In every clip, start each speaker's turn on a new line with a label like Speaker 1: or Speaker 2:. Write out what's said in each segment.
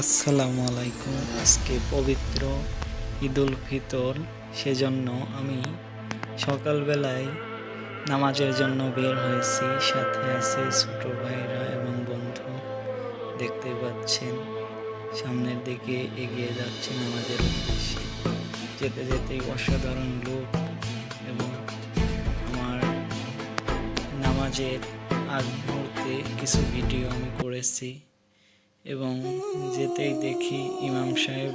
Speaker 1: আসসালামু আলাইকুম। আজকে পবিত্র ঈদুল ফিতর, সেজন্য আমি সকালবেলায় নামাজের জন্য বের হয়েছি। সাথে আছে ছোট ভাইরা এবং বন্ধু দেখতে পাচ্ছেন, সামনের দিকে এগিয়ে যাচ্ছে নামাজের উদ্দেশ্যে। যেতে যেতে অসাধারণ লোক এবং আমার নামাজের আগ মুহূর্তে কিছু ভিডিও আমি করেছি। এবং যেতেই দেখি ইমাম সাহেব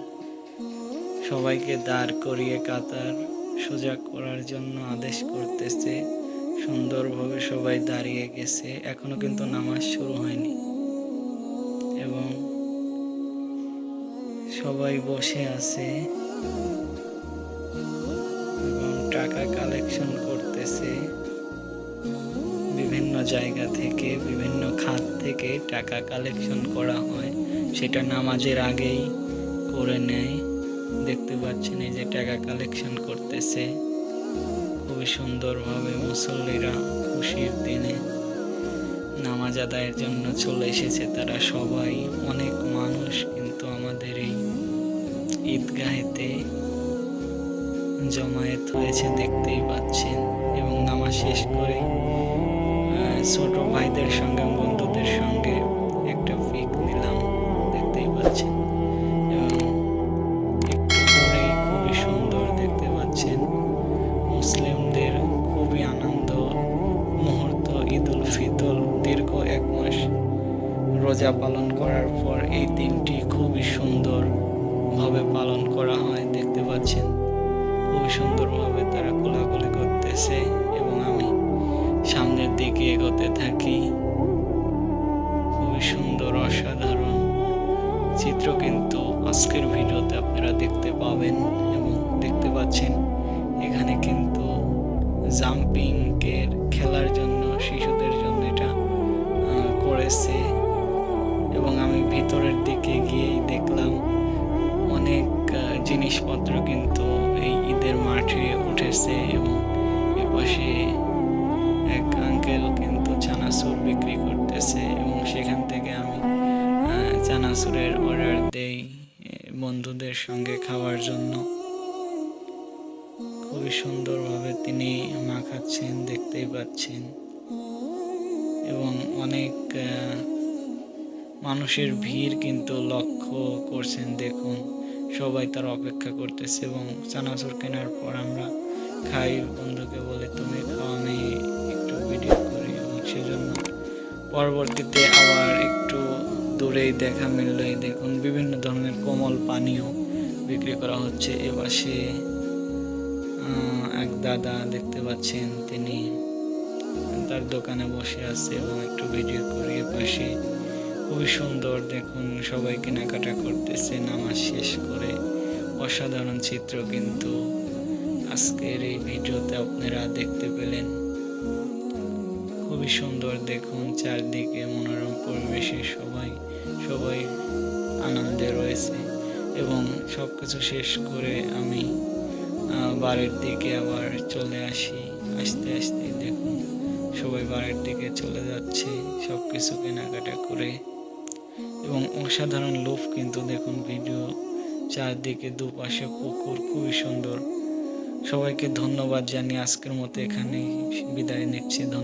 Speaker 1: সবাইকে দাঁড় করিয়ে কাতার সোজা করার জন্য আদেশ করতেছে। সুন্দরভাবে সবাই দাঁড়িয়ে গেছে। এখনও কিন্তু নামাজ শুরু হয়নি। এবং সবাই বসে আছে। এবং টাকা কালেকশন করতেছে। বিভিন্ন জায়গা থেকে, বিভিন্ন খাত থেকে টাকা কালেকশন করা হয়। সেটা নামাজের আগেই করে নেয়। দেখতে পাচ্ছেন এই যে টাকা কালেকশন করতেছে। খুবই সুন্দরভাবে মুসল্লিরা খুশির দিনে নামাজ আদায়ের জন্য চলে এসেছে। তারা সবাই অনেক মানুষ, কিন্তু আমাদের এই ঈদগাহেতে জমায়েত হয়েছে দেখতেই পাচ্ছেন। এবং নামাজ শেষ করে ছোট ভাইদের সঙ্গে বন্ধুদের সঙ্গে একটা পিক নিলাম, দেখতেই পাচ্ছেন। এবং একটু পরেই খুবই সুন্দর দেখতে পাচ্ছেন, মুসলিমদের খুবই আনন্দ মুহূর্ত, ঈদ উল ফিতর, দীর্ঘ এক মাস রোজা পালন করার পর এই দিনটি খুবই সুন্দর ভাবে পালন করা হয়, দেখতে পাচ্ছেন। খুবই সুন্দরভাবে তারা কোলাকুলি করতেছে। দিকে এগোতে থাকি। খুবই সুন্দর, অসাধারণ চিত্র কিন্তু আজকের ভিডিওতে আপনারা দেখতে পাবেন এবং দেখতে পাচ্ছেন। এখানে কিন্তু জাম্পিং এর খেলার জন্য, শিশুদের জন্য এটা করেছে এবং আমি ভিতরের দিকে গিয়েই দেখলাম অনেক জিনিসপত্র কিন্তু এই ঈদের মাঠে উঠেছে এবং চানাচুর বিক্রি করতেছে এবং সেখান থেকে আমি চানাচুরের অর্ডার দেই বন্ধুদের সঙ্গে খাওয়ার জন্য। খুবই সুন্দরভাবে তিনি মাখাচ্ছেন দেখতেই পাচ্ছেন। এবং অনেক মানুষের ভিড় কিন্তু লক্ষ্য করছেন, দেখুন। সবাই তার অপেক্ষা করতেছে এবং চানাচুর কেনার পর আমরা খাই। বন্ধুকে বলে, তুমি খাও পরবর্তীতে আবার একটু দূরেই দেখা মিলল এই দেখুন বিভিন্ন ধরনের কোমল পানীয় বিক্রি করা হচ্ছে এ পাশে এক দাদা দেখতে পাচ্ছেন তিনি তার দোকানে বসে আছে এবং একটু ভিডিও করি পাশে। খুবই সুন্দর দেখুন সবাই কেনাকাটা করতেছে, নামাজ শেষ করে। অসাধারণ চিত্র কিন্তু আজকের এই ভিডিওতে আপনারা দেখতে পেলেন। খুবই সুন্দর দেখুন, চারদিকে মনোরম পরিবেশে সবাই সবাই আনন্দে রয়েছে এবং সব কিছু শেষ করে আমি বাড়ির দিকে আবার চলে আসি। আস্তে আস্তে দেখুন, সবাই বাড়ির দিকে চলে যাচ্ছে সব কিছু কেনাকাটা করে এবং অসাধারণ লোভ কিন্তু দেখুন ভিডিও চারদিকে দুপাশে পুকুর, খুবই সুন্দর। সবাইকে ধন্যবাদ জানিয়ে আজকের মতো এখানেই বিদায় নিচ্ছি, ধন্যবাদ।